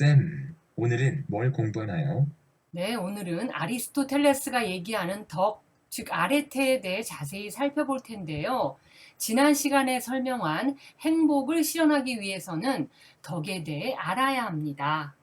쌤, 오늘은 뭘 공부하나요? 네, 오늘은 아리스토텔레스가 얘기하는 덕, 즉 아레테에 대해 자세히 살펴볼 텐데요. 지난 시간에 설명한 행복을 실현하기 위해서는 덕에 대해 알아야 합니다.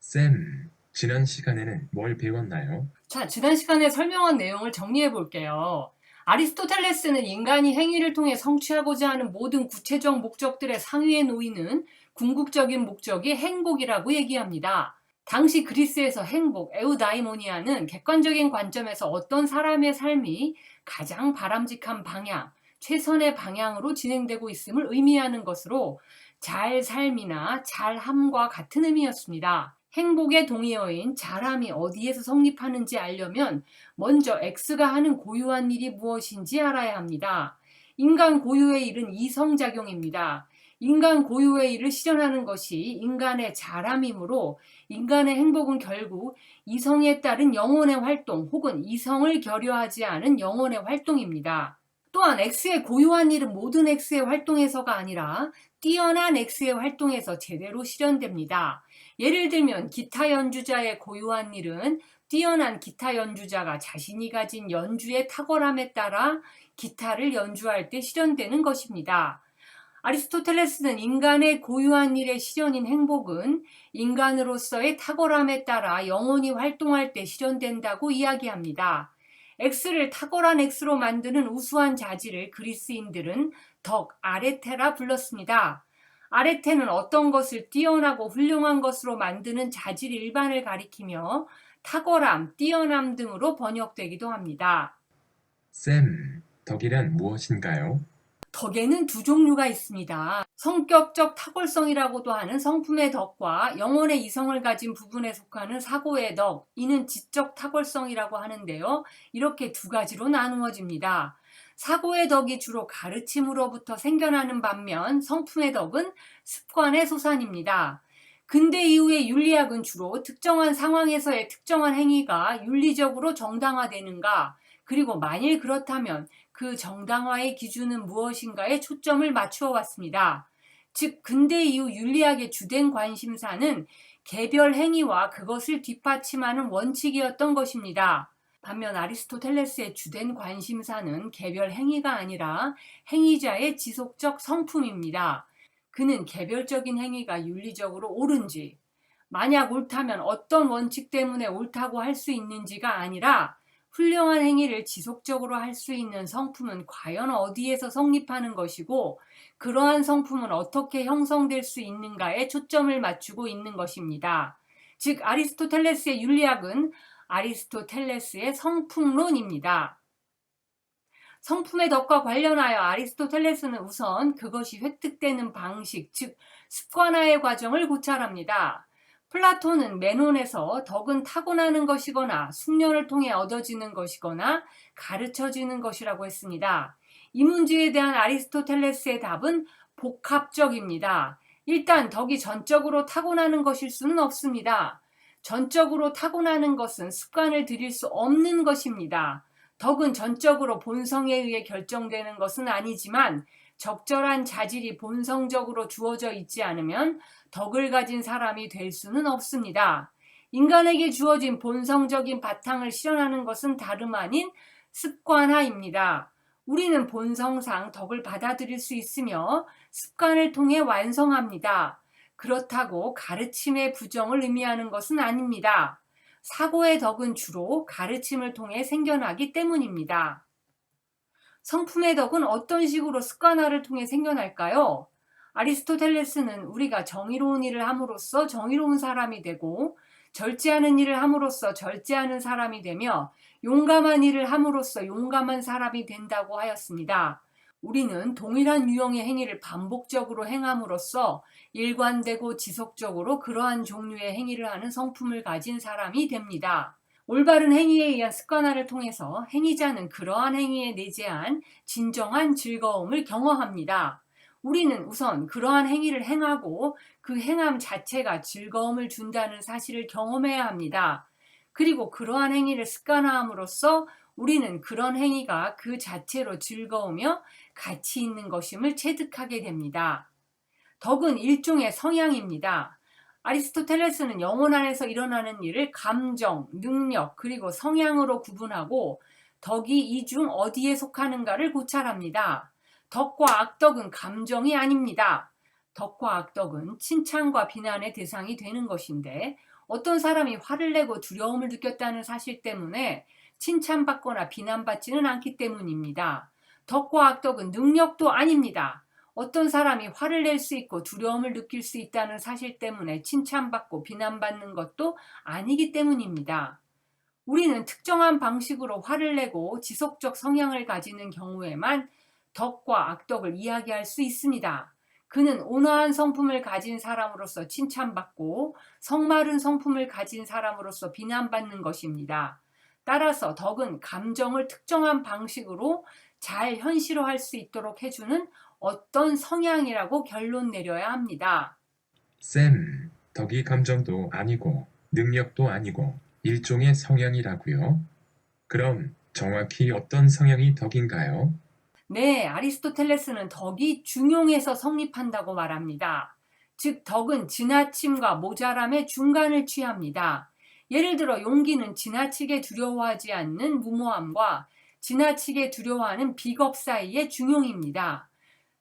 쌤, 지난 시간에는 뭘 배웠나요? 자, 지난 시간에 설명한 내용을 정리해 볼게요. 아리스토텔레스는 인간이 행위를 통해 성취하고자 하는 모든 구체적 목적들의 상위에 놓이는 궁극적인 목적이 행복이라고 얘기합니다. 당시 그리스에서 행복, 에우다이모니아는 객관적인 관점에서 어떤 사람의 삶이 가장 바람직한 방향, 최선의 방향으로 진행되고 있음을 의미하는 것으로 잘 삶이나 잘함과 같은 의미였습니다. 행복의 동의어인 잘함이 어디에서 성립하는지 알려면 먼저 X가 하는 고유한 일이 무엇인지 알아야 합니다. 인간 고유의 일은 이성작용입니다. 인간 고유의 일을 실현하는 것이 인간의 잘함이므로 인간의 행복은 결국 이성에 따른 영혼의 활동 혹은 이성을 결여하지 않은 영혼의 활동입니다. 또한 X의 고유한 일은 모든 X의 활동에서가 아니라 뛰어난 X의 활동에서 제대로 실현됩니다. 예를 들면 기타 연주자의 고유한 일은 뛰어난 기타 연주자가 자신이 가진 연주의 탁월함에 따라 기타를 연주할 때 실현되는 것입니다. 아리스토텔레스는 인간의 고유한 일의 실현인 행복은 인간으로서의 탁월함에 따라 영혼이 활동할 때 실현된다고 이야기합니다. X를 탁월한 X로 만드는 우수한 자질을 그리스인들은 덕 아레테라 불렀습니다. 아레테는 어떤 것을 뛰어나고 훌륭한 것으로 만드는 자질 일반을 가리키며 탁월함, 뛰어남 등으로 번역되기도 합니다. 쌤, 덕이란 무엇인가요? 덕에는 두 종류가 있습니다. 성격적 탁월성이라고도 하는 성품의 덕과 영혼의 이성을 가진 부분에 속하는 사고의 덕, 이는 지적 탁월성이라고 하는데요. 이렇게 두 가지로 나누어집니다. 사고의 덕이 주로 가르침으로부터 생겨나는 반면 성품의 덕은 습관의 소산입니다. 근대 이후의 윤리학은 주로 특정한 상황에서의 특정한 행위가 윤리적으로 정당화되는가, 그리고 만일 그렇다면 그 정당화의 기준은 무엇인가에 초점을 맞추어 왔습니다. 즉, 근대 이후 윤리학의 주된 관심사는 개별 행위와 그것을 뒷받침하는 원칙이었던 것입니다. 반면 아리스토텔레스의 주된 관심사는 개별 행위가 아니라 행위자의 지속적 성품입니다. 그는 개별적인 행위가 윤리적으로 옳은지, 만약 옳다면 어떤 원칙 때문에 옳다고 할 수 있는지가 아니라 훌륭한 행위를 지속적으로 할 수 있는 성품은 과연 어디에서 성립하는 것이고 그러한 성품은 어떻게 형성될 수 있는가에 초점을 맞추고 있는 것입니다. 즉 아리스토텔레스의 윤리학은 아리스토텔레스의 성품론입니다. 성품의 덕과 관련하여 아리스토텔레스는 우선 그것이 획득되는 방식, 즉 습관화의 과정을 고찰합니다. 플라톤은 메논에서 덕은 타고나는 것이거나 숙련을 통해 얻어지는 것이거나 가르쳐지는 것이라고 했습니다. 이 문제에 대한 아리스토텔레스의 답은 복합적입니다. 일단 덕이 전적으로 타고나는 것일 수는 없습니다. 전적으로 타고나는 것은 습관을 들일 수 없는 것입니다. 덕은 전적으로 본성에 의해 결정되는 것은 아니지만 적절한 자질이 본성적으로 주어져 있지 않으면 덕을 가진 사람이 될 수는 없습니다. 인간에게 주어진 본성적인 바탕을 실현하는 것은 다름 아닌 습관화입니다. 우리는 본성상 덕을 받아들일 수 있으며 습관을 통해 완성합니다. 그렇다고 가르침의 부정을 의미하는 것은 아닙니다. 사고의 덕은 주로 가르침을 통해 생겨나기 때문입니다. 성품의 덕은 어떤 식으로 습관화를 통해 생겨날까요? 아리스토텔레스는 우리가 정의로운 일을 함으로써 정의로운 사람이 되고 절제하는 일을 함으로써 절제하는 사람이 되며 용감한 일을 함으로써 용감한 사람이 된다고 하였습니다. 우리는 동일한 유형의 행위를 반복적으로 행함으로써 일관되고 지속적으로 그러한 종류의 행위를 하는 성품을 가진 사람이 됩니다. 올바른 행위에 의한 습관화를 통해서 행위자는 그러한 행위에 내재한 진정한 즐거움을 경험합니다. 우리는 우선 그러한 행위를 행하고 그 행함 자체가 즐거움을 준다는 사실을 경험해야 합니다. 그리고 그러한 행위를 습관화함으로써 우리는 그런 행위가 그 자체로 즐거우며 가치 있는 것임을 체득하게 됩니다. 덕은 일종의 성향입니다. 아리스토텔레스는 영혼 안에서 일어나는 일을 감정, 능력, 그리고 성향으로 구분하고 덕이 이 중 어디에 속하는가를 고찰합니다. 덕과 악덕은 감정이 아닙니다. 덕과 악덕은 칭찬과 비난의 대상이 되는 것인데 어떤 사람이 화를 내고 두려움을 느꼈다는 사실 때문에 칭찬받거나 비난받지는 않기 때문입니다. 덕과 악덕은 능력도 아닙니다. 어떤 사람이 화를 낼 수 있고 두려움을 느낄 수 있다는 사실 때문에 칭찬받고 비난받는 것도 아니기 때문입니다. 우리는 특정한 방식으로 화를 내고 지속적 성향을 가지는 경우에만 덕과 악덕을 이야기할 수 있습니다. 그는 온화한 성품을 가진 사람으로서 칭찬받고 성마른 성품을 가진 사람으로서 비난받는 것입니다. 따라서 덕은 감정을 특정한 방식으로 잘 현실화할 수 있도록 해주는 어떤 성향이라고 결론 내려야 합니다. 쌤, 덕이 감정도 아니고 능력도 아니고 일종의 성향이라고요? 그럼 정확히 어떤 성향이 덕인가요? 네, 아리스토텔레스는 덕이 중용에서 성립한다고 말합니다. 즉, 덕은 지나침과 모자람의 중간을 취합니다. 예를 들어, 용기는 지나치게 두려워하지 않는 무모함과 지나치게 두려워하는 비겁 사이의 중용입니다.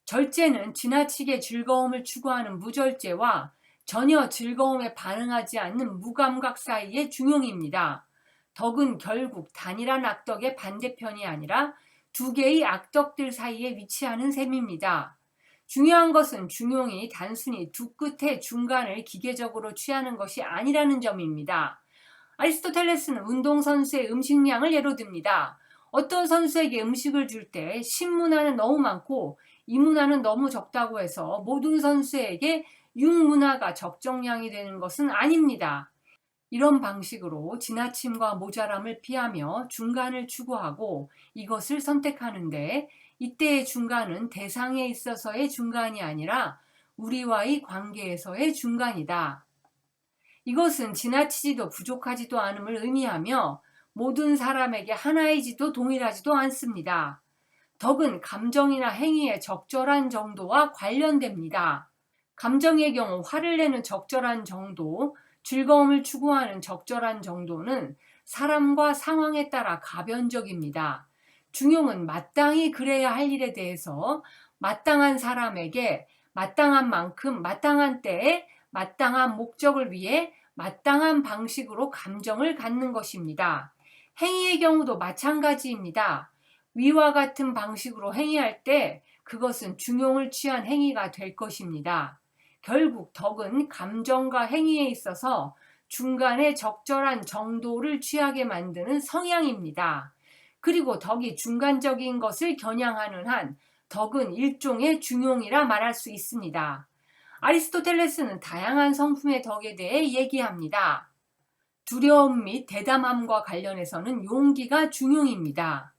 절제는 지나치게 즐거움을 추구하는 무절제와 전혀 즐거움에 반응하지 않는 무감각 사이의 중용입니다. 덕은 결국 단일한 악덕의 반대편이 아니라 두 개의 악덕들 사이에 위치하는 셈입니다. 중요한 것은 중용이 단순히 두 끝의 중간을 기계적으로 취하는 것이 아니라는 점입니다. 아리스토텔레스는 운동선수의 음식량을 예로 듭니다. 어떤 선수에게 음식을 줄 때 신문화는 너무 많고 이 문화는 너무 적다고 해서 모든 선수에게 육문화가 적정량이 되는 것은 아닙니다. 이런 방식으로 지나침과 모자람을 피하며 중간을 추구하고 이것을 선택하는데 이때의 중간은 대상에 있어서의 중간이 아니라 우리와의 관계에서의 중간이다. 이것은 지나치지도 부족하지도 않음을 의미하며 모든 사람에게 하나이지도 동일하지도 않습니다. 덕은 감정이나 행위의 적절한 정도와 관련됩니다. 감정의 경우 화를 내는 적절한 정도, 즐거움을 추구하는 적절한 정도는 사람과 상황에 따라 가변적입니다. 중용은 마땅히 그래야 할 일에 대해서 마땅한 사람에게 마땅한 만큼 마땅한 때에 마땅한 목적을 위해 마땅한 방식으로 감정을 갖는 것입니다. 행위의 경우도 마찬가지입니다. 위와 같은 방식으로 행위할 때 그것은 중용을 취한 행위가 될 것입니다. 결국 덕은 감정과 행위에 있어서 중간에 적절한 정도를 취하게 만드는 성향입니다. 그리고 덕이 중간적인 것을 겨냥하는 한 덕은 일종의 중용이라 말할 수 있습니다. 아리스토텔레스는 다양한 성품의 덕에 대해 얘기합니다. 두려움 및 대담함과 관련해서는 용기가 중용입니다.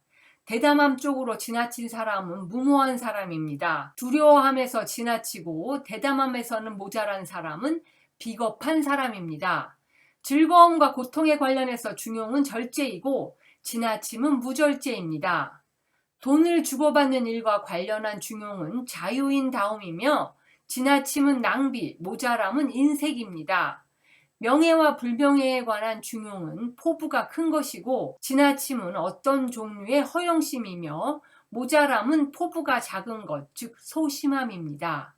대담함 쪽으로 지나친 사람은 무모한 사람입니다. 두려워함에서 지나치고 대담함에서는 모자란 사람은 비겁한 사람입니다. 즐거움과 고통에 관련해서 중용은 절제이고 지나침은 무절제입니다. 돈을 주고받는 일과 관련한 중용은 자유인 다움이며 지나침은 낭비, 모자람은 인색입니다. 명예와 불명예에 관한 중용은 포부가 큰 것이고 지나침은 어떤 종류의 허영심이며 모자람은 포부가 작은 것, 즉 소심함입니다.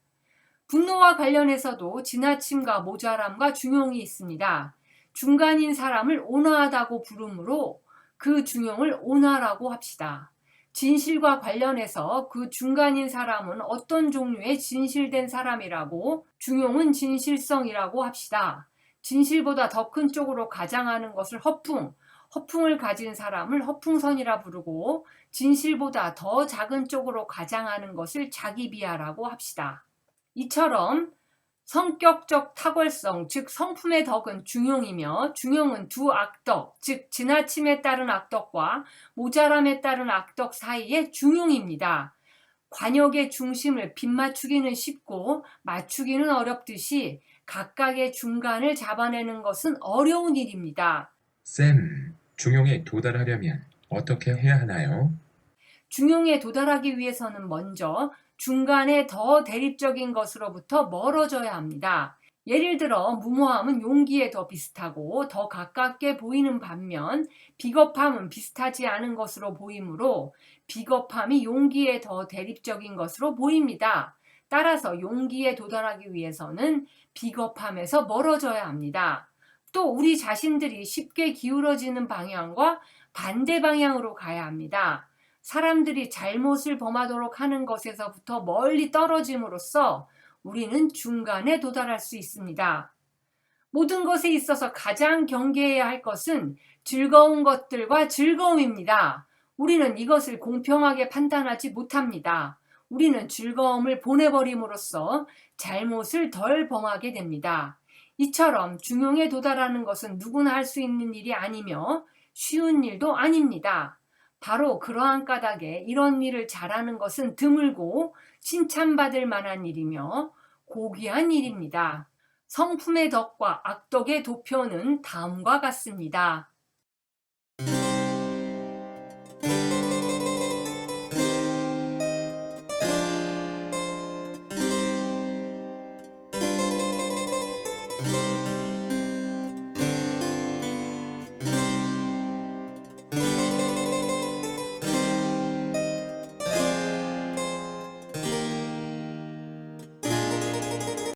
분노와 관련해서도 지나침과 모자람과 중용이 있습니다. 중간인 사람을 온화하다고 부르므로 그 중용을 온화라고 합시다. 진실과 관련해서 그 중간인 사람은 어떤 종류의 진실된 사람이라고 중용은 진실성이라고 합시다. 진실보다 더 큰 쪽으로 가장하는 것을 허풍, 허풍을 가진 사람을 허풍선이라 부르고 진실보다 더 작은 쪽으로 가장하는 것을 자기비하라고 합시다. 이처럼 성격적 탁월성, 즉 성품의 덕은 중용이며 중용은 두 악덕, 즉 지나침에 따른 악덕과 모자람에 따른 악덕 사이의 중용입니다. 관역의 중심을 빗맞추기는 쉽고 맞추기는 어렵듯이 각각의 중간을 잡아내는 것은 어려운 일입니다. 쌤, 중용에 도달하려면 어떻게 해야 하나요? 중용에 도달하기 위해서는 먼저 중간에 더 대립적인 것으로부터 멀어져야 합니다. 예를 들어 무모함은 용기에 더 비슷하고 더 가깝게 보이는 반면 비겁함은 비슷하지 않은 것으로 보이므로 비겁함이 용기에 더 대립적인 것으로 보입니다. 따라서 용기에 도달하기 위해서는 비겁함에서 멀어져야 합니다. 또 우리 자신들이 쉽게 기울어지는 방향과 반대 방향으로 가야 합니다. 사람들이 잘못을 범하도록 하는 것에서부터 멀리 떨어짐으로써 우리는 중간에 도달할 수 있습니다. 모든 것에 있어서 가장 경계해야 할 것은 즐거운 것들과 즐거움입니다. 우리는 이것을 공평하게 판단하지 못합니다. 우리는 즐거움을 보내버림으로써 잘못을 덜 범하게 됩니다. 이처럼 중용에 도달하는 것은 누구나 할 수 있는 일이 아니며 쉬운 일도 아닙니다. 바로 그러한 까닭에 이런 일을 잘하는 것은 드물고 칭찬받을 만한 일이며 고귀한 일입니다. 성품의 덕과 악덕의 도표는 다음과 같습니다.